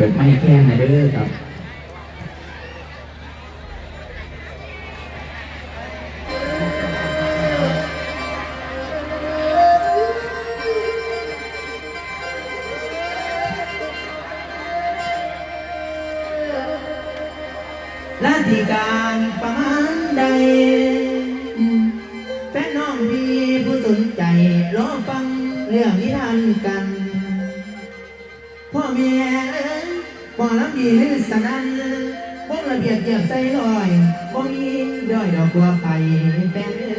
ปิดไม่แค่ไหนเด้อครับและที่การประมาณใดแฟนน้องพี่ผู้สนใจรอฟังเรื่องนิทานกันพ่อแม่ พ่อรับดีหรือสนั่นพวกระเบียบเกียบใจลอยบ่มีด้อยดอกกว่าไปแฟนเอ้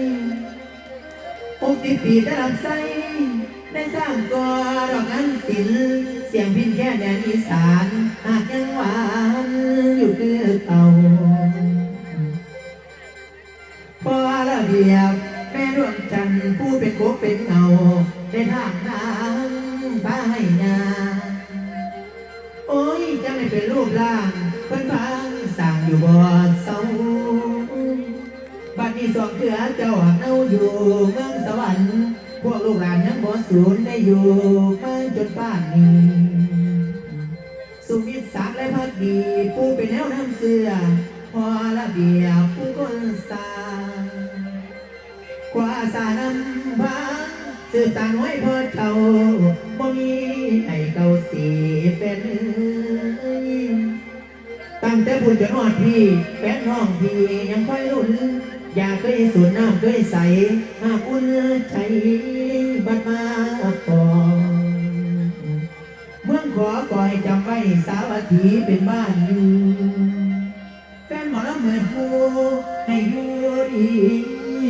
ยหกสิบปีได้รับใส่ได้สร้างตัวดอกนั้นศิลเสียงพินแค่แดนอีสานหากยังหวานอยู่คือเก่าพอระเบียบแม่ดวงจันทร์ผู้เป็นโกเป็นเงาในทางทางป้ ไม่เป็นรูปร่างเพิ่นพังสั่งอยู่บ่เศร้าบัดนี้สองเถือเจ้าหักเอาอยู่เมืองสวรรค์ พวกลูกหลานยังบ่สูญได้อยู่มาจนป่านนี้สุมิตรศักดิ์และพักดีผู้เป็นแนวน้ำเสือพอระเบียบผู้คนสากว่าสานำพาสื่อสารไว้พอเท่าบ่มีให้เก่าสีเป็น แต่บุญจนอดพี่แฟนน้องพี่ยังค่อยรุ่น อยากเคยสูนน้ำเคยใสหากอุ่นใจบัดมาก่อนเมืองขอก่อยจำไว้สาวัตถีเป็นบ้านอยู่แฟนหมอลำเหมือนผู้ให้อยู่ดี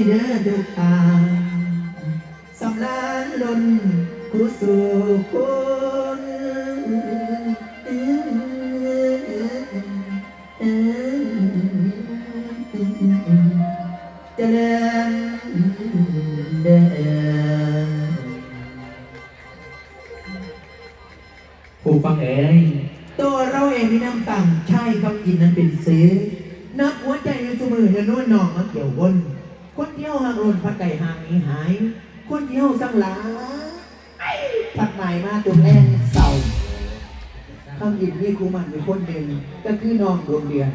เด้อทุกทาสำลานล้นคู่สู่ค คนเที่ยวหางหล่นพักไก่หางนีหาย คนเที่ยวสังหลาไอ้พักใหม่มาตัวแรงเศร้าคำกินนี่ครูมันอยู่คนหนึ่งก็คือน้องโรงเรียน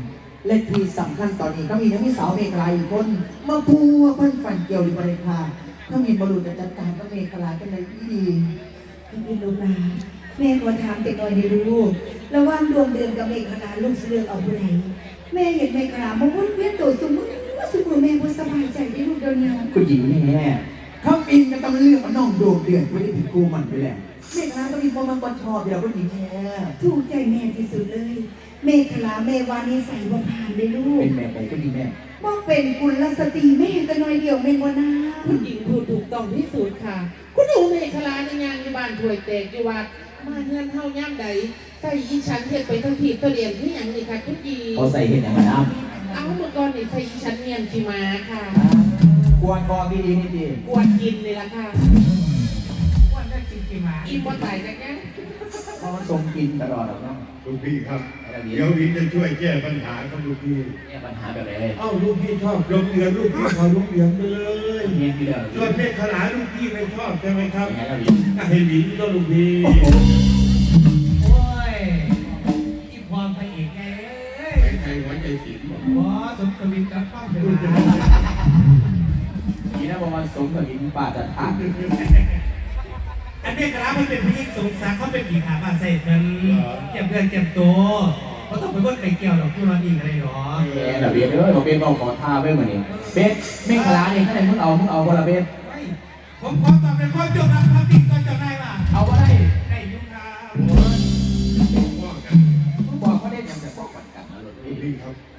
และที่สำคัญตอนนี้ก็มีทั้งพี่สาวเมฆลาอีกคนมาพูว่าเพิ่นฝันเกี่ยวหรือบริพาเขามีบรุษจัดการก็เมฆลายกันเลยที่ดีพี่ลูกหลาแม่ขอถามเด็กน้อยในลูกระหว่างดวงเดือนกับเมฆคณาลูกสิเลือกเอาผู้ใดแม่เห็นเมฆคณามาวนเวียนตัวสมมติ ว่าสมมติแม่บ่สบายใจที่ลูกเดียวนี้ผู้หญิงแม่คำอินก็ต้องเลือกว่าน้องโดดเดือดไม่ได้ผิดกูมันไปแล้วเมฆนาต้องมีพวกมันก็ชอบเดียวก็หญิงแท้ถูกใจแม่ที่สุดเลยเมฆคณาแม่วานิสัยบ่ผ่านเลยลูกเป็นแม่ไหนก็ดีแม่บ่เป็นกุลสตรีแม่ก็น้อยเดียวแม่นบ่นาผู้หญิงพูดถูกต้องที่สุดค่ะ คุณหนูเมฆลาในงานอยู่บ้านถวยเตกอยู่วัดมาเงินเท่าย่ำใดใส่อีฉันเห็ดไปทั้งทีตัวเรียนที่อย่างนี้ค่ะทุกยีเขาใส่เห็ดอย่างไรนะ เอาเมื่อก่อนนี่ใส่อีฉันเนียนขีมาค่ะควรกองดีดีนี่ดีกวนกินเลยล่ะค่ะวันได้กินกี่หมากินบ่ตายกันแกเพราะว่าทรงกินตลอดหรอกเนาะลูกพี่ครับ อะไรนี้เดี๋ยววินจะช่วยแก้ปัญหาครับลูกพี่ เนี่ยปัญหาแบบไหนเอ้าลูกพี่ชอบลงเรือนลูกพี่ขอลงเรือนไปเลยเนี่ยพี่เด้อส่วนเมฆขลาลูกพี่ไม่ชอบใช่ไหมครับเป็นไงล่ะพี่ถ้าให้วินก็ลูกพี่ วินกับองเวลานี่นะประมาสมกับหญิงป่าจัดทาอันนี้กระลามันเป็นผู้หญิงสงสารเขาเป็นผีขาบาเสร็จมันเก็บเงินเก็บตัวเขาต้องไปว่าไก่เกี่ยวดอกผู้นอนอีกอะไรหรอแกระเบียดเด้อผมเป็นบอกขอท่าไว้เหมือนนี้เป็ดไม่ขลาเนี่ยข้างในมึงเอามึงเอาคนละเป็ดผมขอตอบเป็นข้อจบนะคำจริง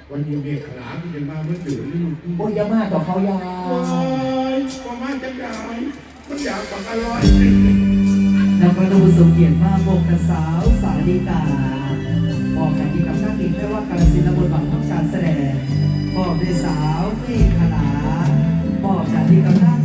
พี่พี่ครับวันนี้เมฆขลาพี่จะมาเมื่อตื่นนี่ลูกพี่โอ้ยอยามาต่อเขายาโอ้ยประมาณจะได้มันอยากปักอร่อยนำประตูสุเกียรติมาบกกับสาวสาลิกาออกจากที่กับนักกินไม่ว่าการศิลปบทบาทของการแสดงบอกด้วยสาวเมฆขลาบอกจากที่กับนักกิ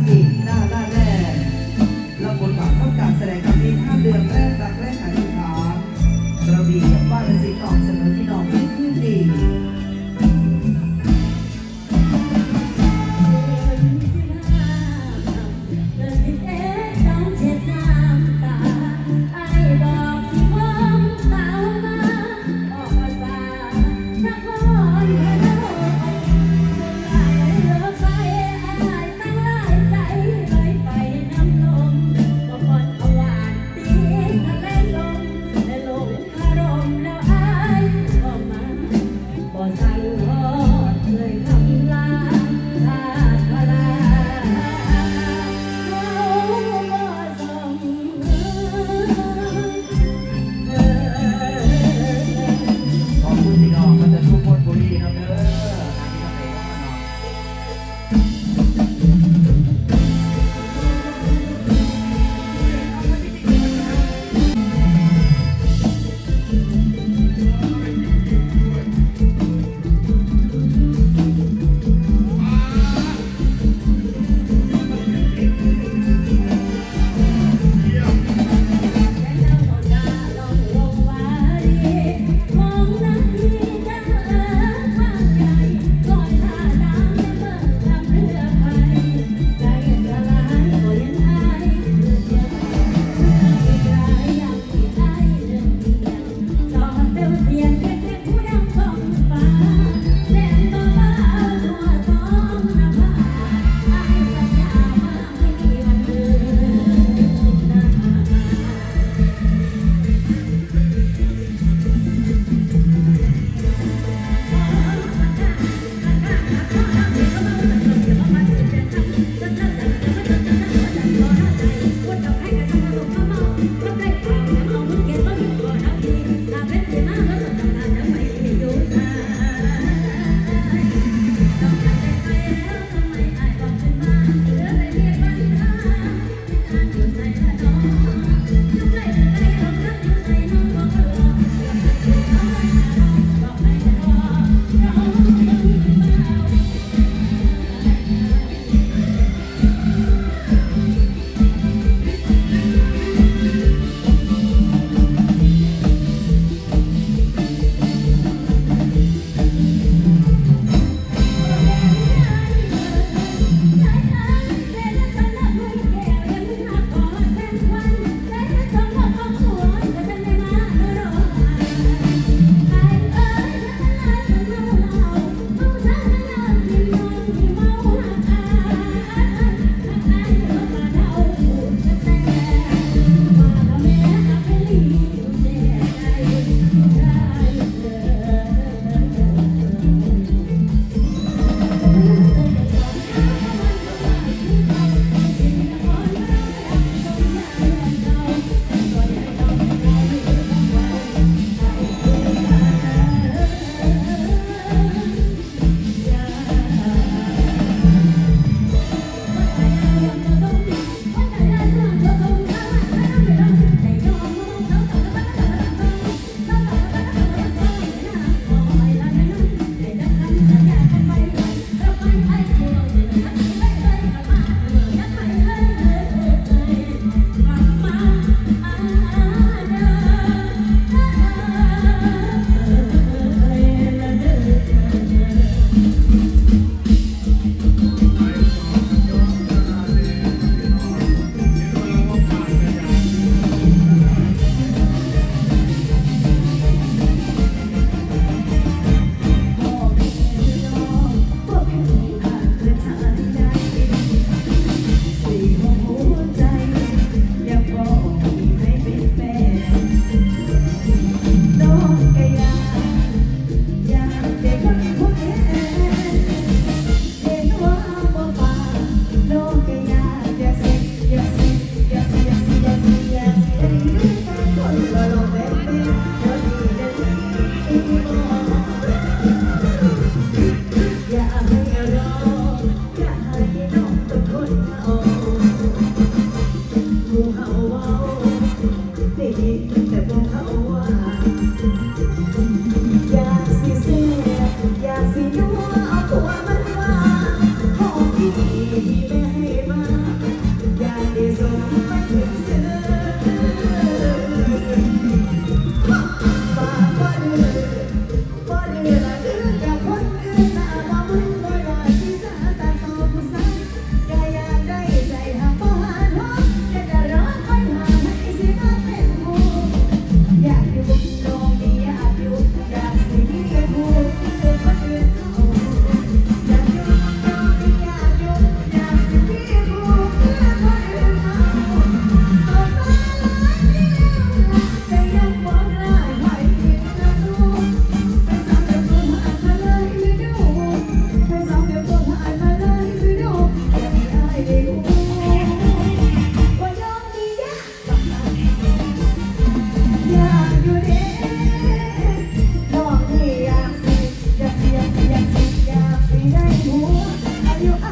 นหน้า you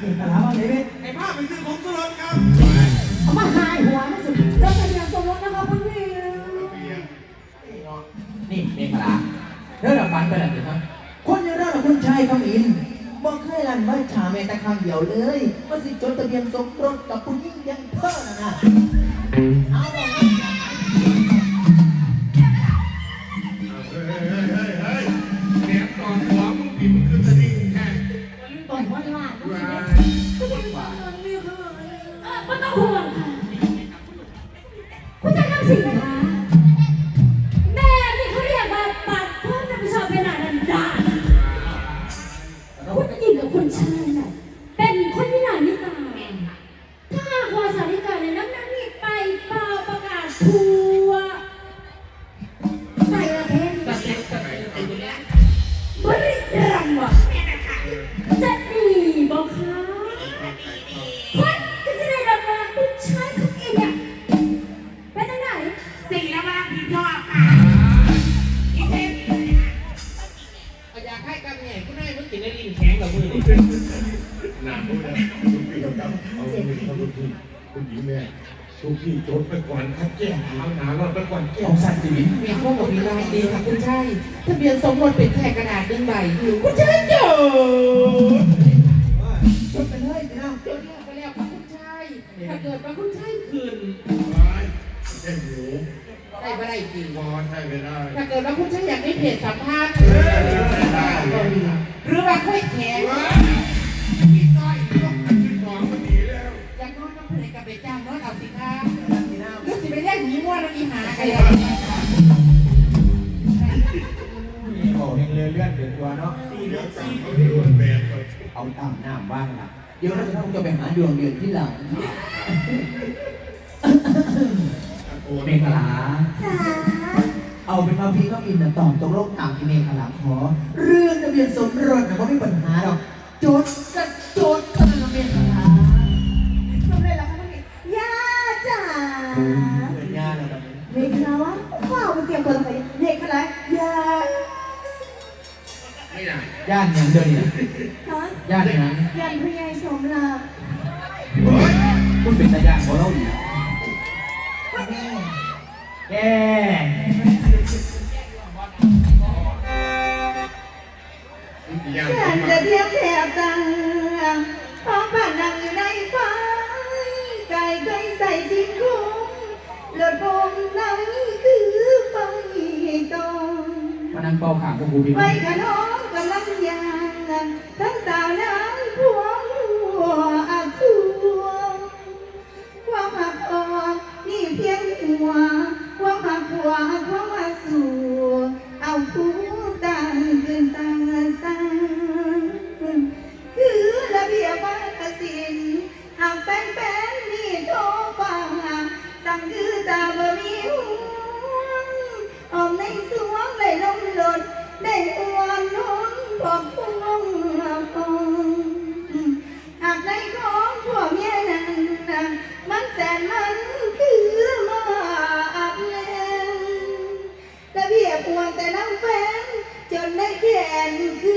เด็กกะลาว่าไหนเว้ยไอ้ภาพไปซื้อขอสุรนครับเอามาหายหัวมันสุดเราสัญญาสมรสนะคะคุณปีนี่เมฆลาเรื่องเราฝันไปแล้วนะคนอยังเราคุณชายคำอินบอกเคยลันว่าชาเมต่คำเดียวเลยว่าสิจดทะเบียนสมรส ไม่ต้องห่วงค่ะคุณจะทำสิ่งคะแคุณพี่จดไปก่อนครับแก้มขาวหนาเราไปก่อนแก้ขมองสัตว์ชีวิตมีข้อกับมีลายดีค่ะคุณชายทะเบียนสมรสเป็นแค่กระดาษหนึ่งใบคุณชายโจดจดไปเลยพี่น้องจดเรียกไปแล้วค่ะคุณชายถ้าเกิดว่าคุณชายคืนว้ายแก้มหนูได้ไม่ได้จริงมอนให้ไม่ได้ถ้าเกิดว่าคุณชายอยากได้เพจสัมภาษณ์เออได้ก็มีหรือว่าค่อยแขก เลื่อนเลื่อนเดือดตัวเนาะตีเลือดสามเขาที่รวนแบบเลยเอาตามน้ำบ้างล่ะเดี๋ยวเราจะต้องจะไปหาดวงเดือนที่หลังโอ้เมยฆลาจ๋าเอาเป็นว่าพี่ก็อินนะตอบตกลงตามที่เมฆลาขอ เรื่องทะเบียนสมรสนะว่าไม่มีปัญหาหรอกโจทย์ก็โไม่ได้ย่านยังเดินเนี่ยฮะย่านยังยันพยายสมรักโอ้ยคุณเป็นตาย่างของเราอีกแกยังฉันจะเทียบแถบตังพร้อมผ่านนั่งอยู่ในไฟไก่เคยใส่ทิ้งคุ้มรถผมไหนคือไฟตองมานั่งเป่าขางกับกูพี่ไว้ขนมกำ ลังยางทั้งสาวน้ำพวงหัว แ